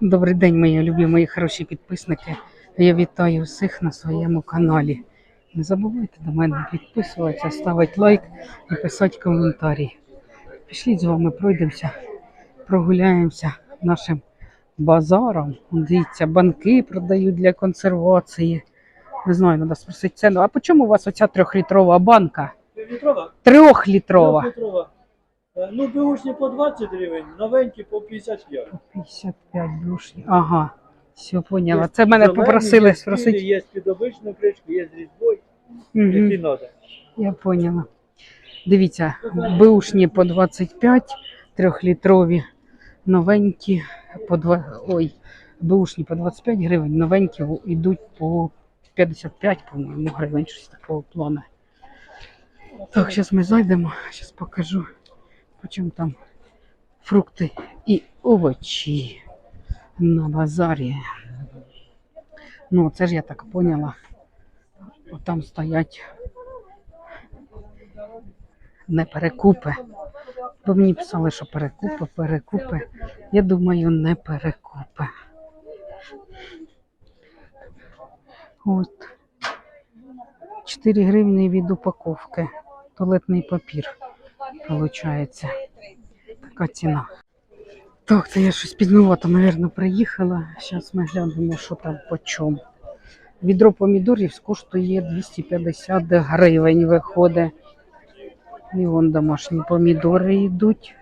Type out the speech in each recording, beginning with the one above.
Добрий день, мої любі, мої хороші підписники. Я вітаю всіх на своєму каналі. Не забувайте до мене підписуватися, ставити лайк і писати коментарі. Пішліть з вами пройдемося, прогуляємося нашим базаром. Дивіться, банки продають для консервації. Не знаю, треба спросити ціну. А по чому у вас оця трьохлітрова банка? Літрова? Трьохлітрова. Е, Ну, беушні по 20 гривень, новенькі по 55. 55 брушні. Ага. Все, поняла. Це мене попросили спросити. Є під обичну кришку, є з різьбою, які треба. Я поняла. Дивіться, беушні по 25, трьохлітрові, новенькі по 2, ой, беушні по 25 гривень, новенькі йдуть по 55, по-моєму, гривень, щось такого плану. Так, зараз ми зайдемо, зараз покажу, по там фрукти і овочі на базарі. Ну, це ж я так поняла. Там стоять не перекупи. Бо мені писали, що перекупи, перекупи. Я думаю, не перекупи. От. 4 гривні від упаковки. Туалетний папір. Получається. Така ціна. Так, це я щось пізнувато, мабуть, приїхала. Зараз ми глянемо, що там по чому. Відро помідорів коштує 250 гривень виходить. І вон домашні помідори йдуть.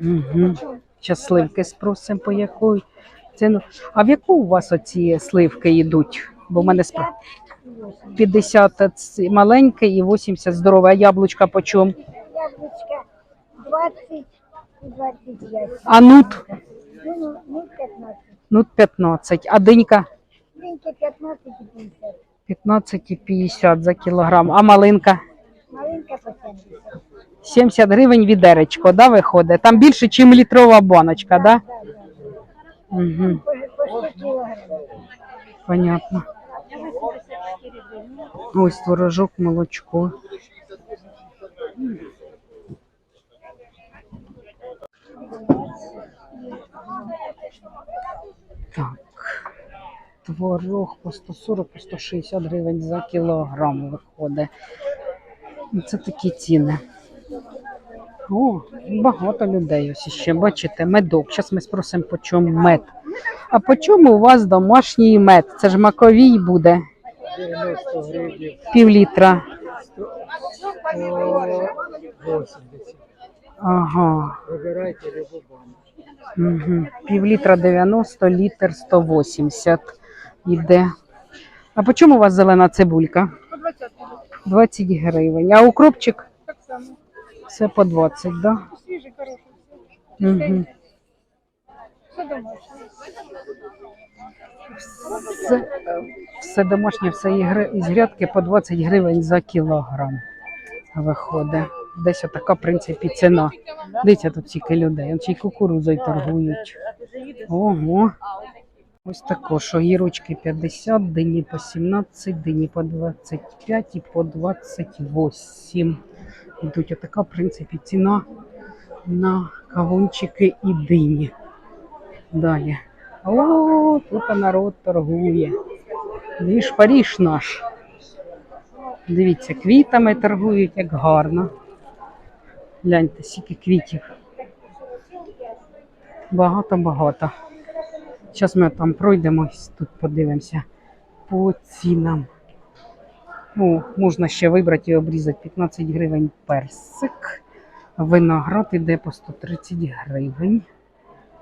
Угу. Зараз сливки спросимо, по якої ціну. А в яку у вас оці сливки йдуть? Бо в мене спро... 50 ці маленьке і 80 здорове. А яблучка по чому? Яблочко 20 и 25. А нут? Ну, ну, ну, 15. Нут 15. А динька? Дыньки 15 и 50. 15 і 50 за кілограм. А малинка? Маленькая по 70. 70 гривень відеречко, да, виходить? Там більше, ніж літрова баночка, да? Да, да. Угу. По, по 100 килограмм. Понятно. Ось творожок, молочко. Так. Творог по 140, по 160 гривень за кілограм виходить. Ну, Це такі ціни. О, багато людей ось ще, бачите, медок. Зараз ми спросимо, по чому мед. А по чому у вас домашній мед? Це ж маковій буде 90 гривень пів літра. по 80. Ага. Вибирайте любу банку. Угу. Пів літра 90, літр 180 іде. А по чому у вас зелена цибулька? 20 гривень. А укропчик? Так само. Все по 20, да? Свіжий, хороший. Угу. Все домашнє. Все, все домашнє, все ігри- із грядки по 20 гривень за кілограм виходить. Десь така, в принципі, ціна. Дивіться, тут стільки людей. Ще й кукурудзою торгують. Ого. Ось також огірочки 50, дині по 17, дині по 25 і по 28. Йдуть отака, в принципі, ціна на кавунчики і дині. Далі. О, тут народ торгує. Двіж Паріж наш. Дивіться, квітами торгують, як гарно. Гляньте, скільки квітів. Багато-багато. Зараз ми там пройдемось, тут подивимося по цінам. О, можна ще вибрати і обрізати 15 гривень персик. Виноград іде по 130 гривень.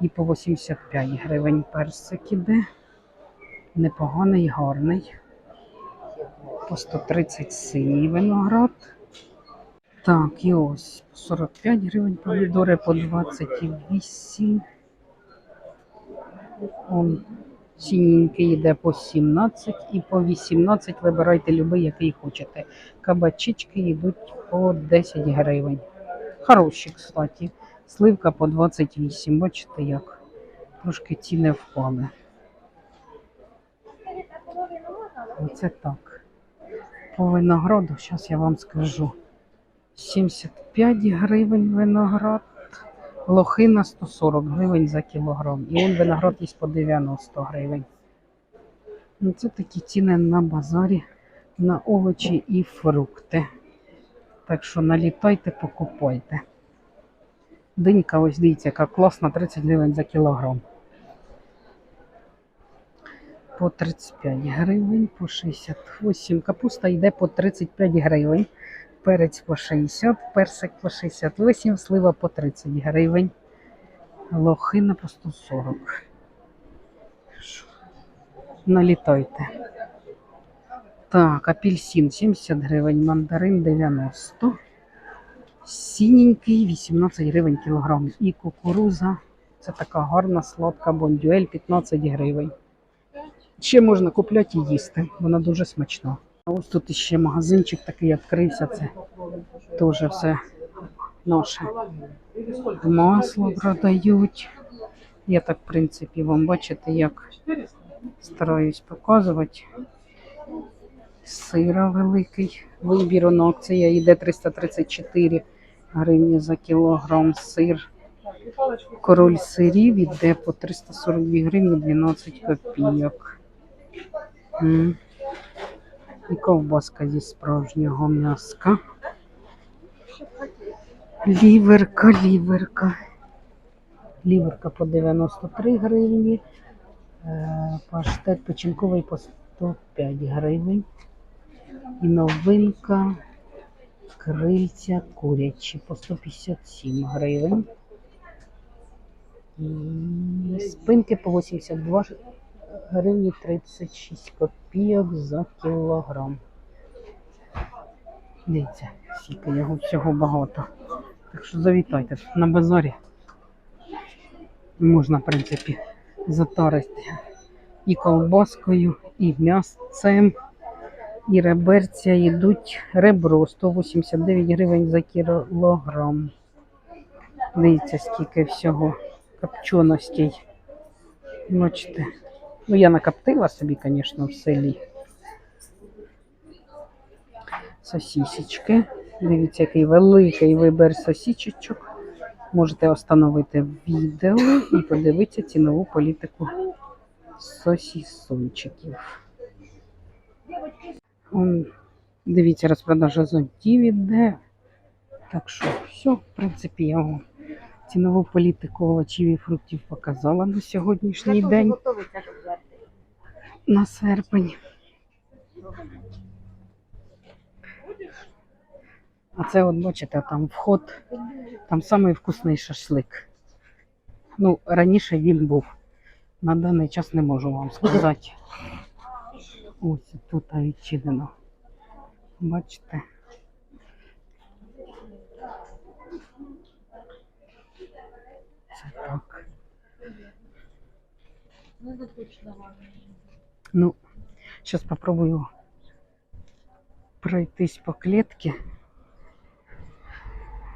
І по 85 гривень персик іде. Непоганий, гарний. По 130 синій виноград. Так, і ось по 45 гривень помідори, по 28. Он синенький йде по 17 і по 18 вибирайте любий, який хочете. Кабачички йдуть по 10 гривень. Хороші, кстати. Сливка по 28. Бачите як? Трошки ціни впали. Оце так. По винограду, зараз я вам скажу. 75 гривень виноград. Лохина 140 гривень за кілограм. І он виноград є по 90 гривень. Ну, це такі ціни на базарі на овочі і фрукти. Так що налітайте, покупайте. Динька, ось дивіться, яка класна, 30 гривень за кілограм. По 35 гривень, по 68. Капуста йде по 35 гривень. Перець по 60, персик по 68, слива по 30 гривень. Лохина по 140. Налітайте. Так, апельсин 70 гривень, мандарин 90. Синенький 18 гривень кілограм. І кукуруза. Це така гарна сладка бондюель 15 гривень. Ще можна купляти і їсти. Вона дуже смачна. Ось тут ще магазинчик такий відкрився. Це теж все наше. Масло продають. Я так, в принципі, вам бачите, як стараюсь показувати. Сира великий. Вибір на акція йде 334 гривні за кілограм сир. Король сирів іде по 342 гривні 12 копійок. І ковбаска зі справжнього м'яска. Ліверка, ліверка. Ліверка по 93 гривні. Е, Паштет печінковий по 105 гривень. І новинка крильця курячі по 157 гривень. Спинки по 82 гривні 36 копійок за кілограм. Дивіться, скільки його всього багато. Так що завітайте на базарі. Можна, в принципі, затарити і колбаскою, і м'ясцем, і реберця йдуть ребро 189 гривень за кілограм. Дивіться, скільки всього копченостей. Бачите. Ну, я накоптила собі, звісно, в селі. Сосісечки. Дивіться, який великий вибір сосісечок. Можете встановити відео і подивитися цінову політику сосісончиків. Он, дивіться, розпродажа зонтів іде. Так що, все, в принципі, я вам цінову політику овочів і фруктів показала на сьогоднішній день. На серпень. А це, от бачите, там вход, там самий вкусний шашлик. Ну, раніше він був. На даний час не можу вам сказати. Ось тут відчинено. Бачите? Це так. Ну, сейчас попробую пройтись по клетке.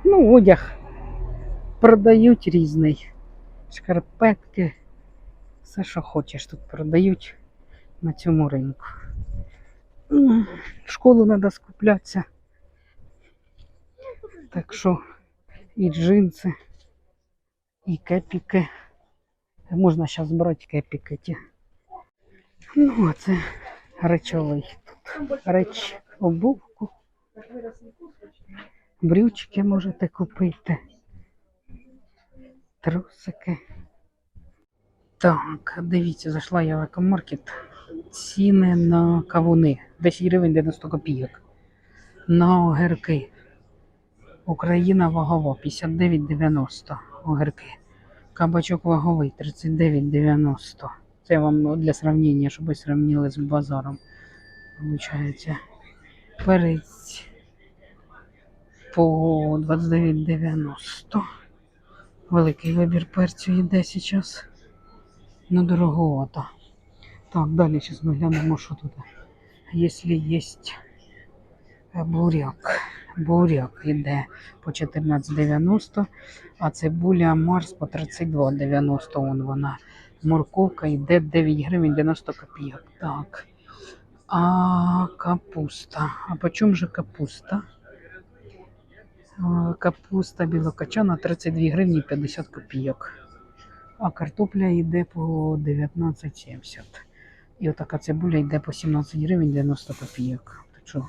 Ну, одяг продають різний. Шкарпетки. Все, що хочеш, тут продають на цьому ринку. В школу треба скуплятися. Так що і джинси, і кепіки. Можна зараз брати кепіки ті. Ну, а це речовий тут. Реч обувку. Брючки можете купити. Трусики. Так, дивіться, зайшла я в екомаркет. Ціни на кавуни. 10 гривень 90 копійок. На огірки. Україна вагова 59,90 огірки. Кабачок ваговий 39,90. Це вам ну, для сравнення, щоб ви сравнили з базаром. Получається. Перець по 29,90. Великий вибір перцю йде зараз. Ну, дороговато. Так, далі зараз ми глянемо, що тут. Якщо є буряк. Буряк йде по 14,90, а цибуля Марс по 32,90. Вон вона. Морковка йде 9 гривень 90 копійок. Так. А капуста. А по чому же капуста? Капуста білокачана 32 гривні 50 копійок. А картопля йде по 19,70. І отака цибуля йде по 17 гривень 90 копійок. Так що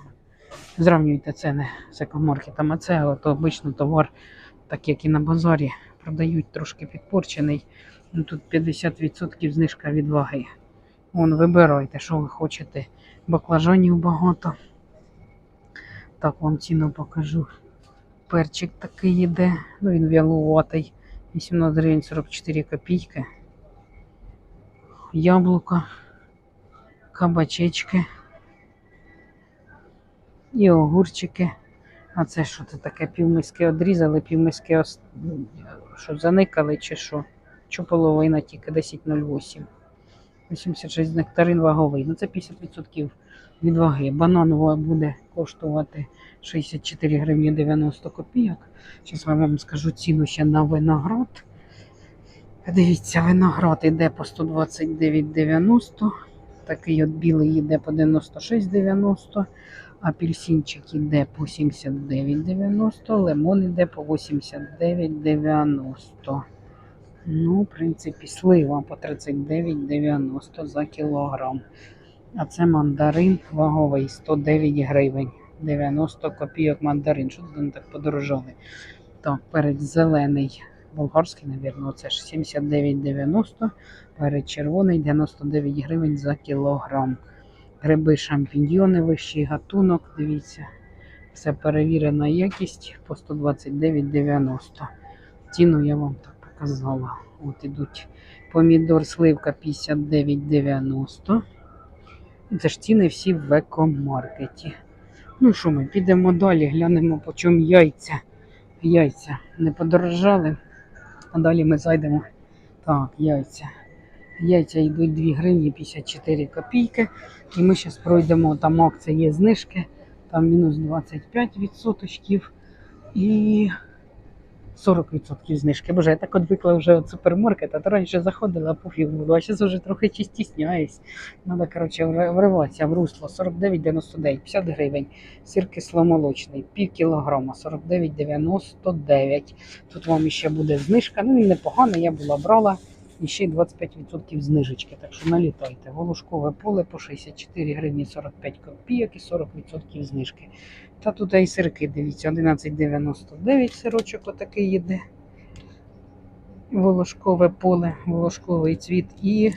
зрівнюйте ціни з екомаркетом. А це обично товар, так як і на базарі, продають трошки підпорчений. Ну, тут 50% знижка від ваги. Вон, вибирайте, що ви хочете. Баклажанів багато. Так, вам ціну покажу. Перчик такий йде, ну він вялуватий. 18 гривень 44 копійки. Яблука, кабачечки і огурчики. А це що це таке? Півмиски одрізали, півмиски ос... що заникали чи що? Чи половина тільки 10,08. 86 нектарин ваговий. Ну це 50% від ваги. Бананова буде коштувати 64 гривні 90 копійок. Зараз я вам скажу ціну ще на виноград. Дивіться, виноград йде по 129,90. Такий от білий йде по 96,90. Апельсинчик йде по 79,90. Лимон йде по 89,90. Ну, в принципі, слива по 39,90 за кілограм. А це мандарин ваговий 109 гривень. 90 копійок мандарин. Що вони так подорожали? Так, перець зелений, болгарський, мабуть, це ж 79,90. Перець червоний 99 гривень за кілограм. Гриби шампіньйони, вищий гатунок, дивіться. Це перевірена якість по 129,90. Ціну я вам так показала. От ідуть помідор сливка 59,90. Це ж ціни всі в екомаркеті. Ну що ми, підемо далі, глянемо по чому яйця. Яйця не подорожали. А далі ми зайдемо. Так, яйця. Яйця йдуть 2 гривні 54 копійки. І ми зараз пройдемо, там акція є знижки, там мінус 25% і 40% знижки. Боже, я так от вже від супермаркета, то раніше заходила, пофіг було, а зараз вже трохи чи стісняюсь. Треба, коротше, вриватися в русло. 49,99, 50 гривень. Сир кисломолочний, пів кілограма, 49,99. Тут вам ще буде знижка. Ну, він непоганий, я була брала. І ще й 25% знижечки, так що налітайте. Волошкове поле по 64 гривні 45 копійок і 40% знижки. Та тут і сирки, дивіться, 11,99 сирочок отакий йде. Волошкове поле, волошковий цвіт і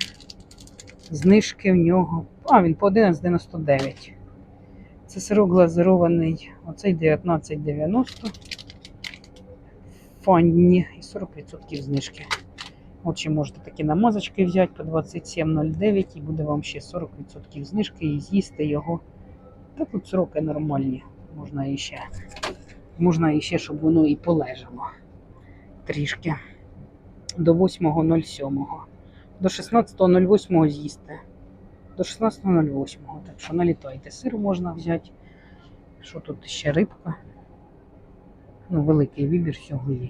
знижки в нього. А, він по 11,99. Це сирок глазирований, оцей 19,90. Фанні і 40% знижки. От ще можете такі намазочки взяти по 27,09 і буде вам ще 40% знижки і з'їсти його. Та тут сроки нормальні. Можна іще. Можна іще, щоб воно і полежало трішки. До 8.07. До 16.08 з'їсти. До 16.08. Так що налітайте. Сир можна взяти. Що тут ще рибка? Ну, великий вибір всього є.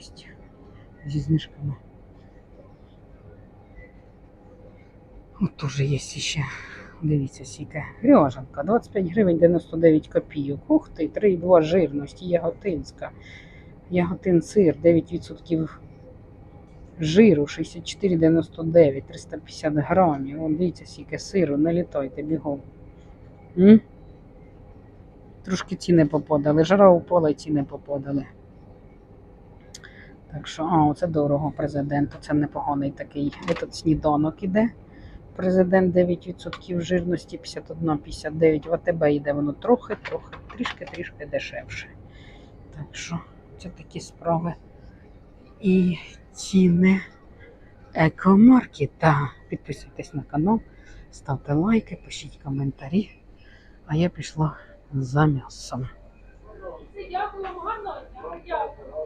Зі знижками. От теж є ще. Дивіться, сіка. Ряжанка. 25 гривень 99 копійок. Ух ти, 3,2 жирності, яготинська. Яготин сир, 9% жиру, 64,99, 350 грамів. Вон, дивіться, скільки сиру, налітайте бігом. М? Трошки ціни попадали. Жара упала і ціни попадали. Так що, а, оце дорого президенту. Це непоганий такий. Этот сніданок іде. Президент 9% жирності, 51,59 в АТБ йде воно трохи, трохи, трішки-трішки дешевше. Так що це такі справи. І ціни екомаркета. Підписуйтесь на канал, ставте лайки, пишіть коментарі. А я пішла за м'ясом. Дякую, гарного дня. Дякую.